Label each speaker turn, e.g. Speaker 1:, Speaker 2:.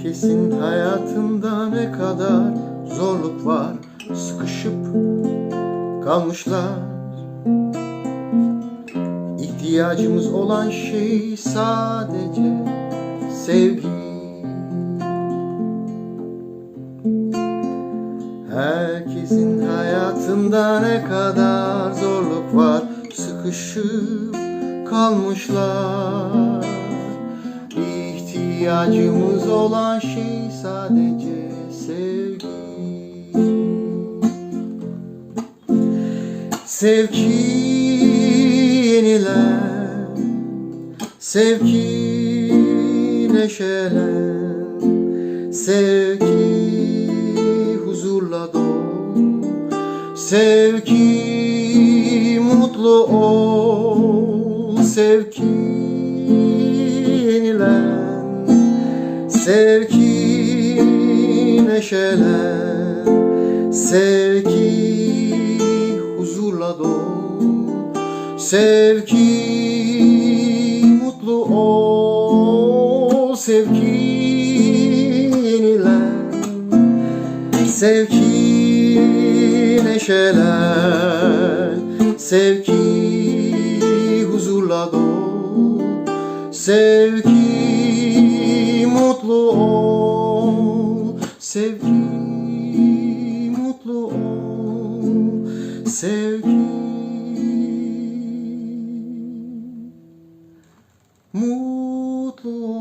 Speaker 1: Herkesin hayatında ne kadar zorluk var Sıkışıp kalmışlar. İhtiyacımız olan şey sadece sevgi. Herkesin hayatında ne kadar zorluk var Sıkışıp kalmışlar İhtiyacımız olan şey sadece sevgi. Sevgi yeniler Sevgi neşelen Sevgi huzurla dolu Sevgi mutlu ol Sevgi yenilen Sevgi neşelen Sevgi huzurla dolu. Sevgi mutlu ol Sevgi yenilen Sevgi neşelen Sevgi huzurla dolu. Sevgi Sevgi mutlu ol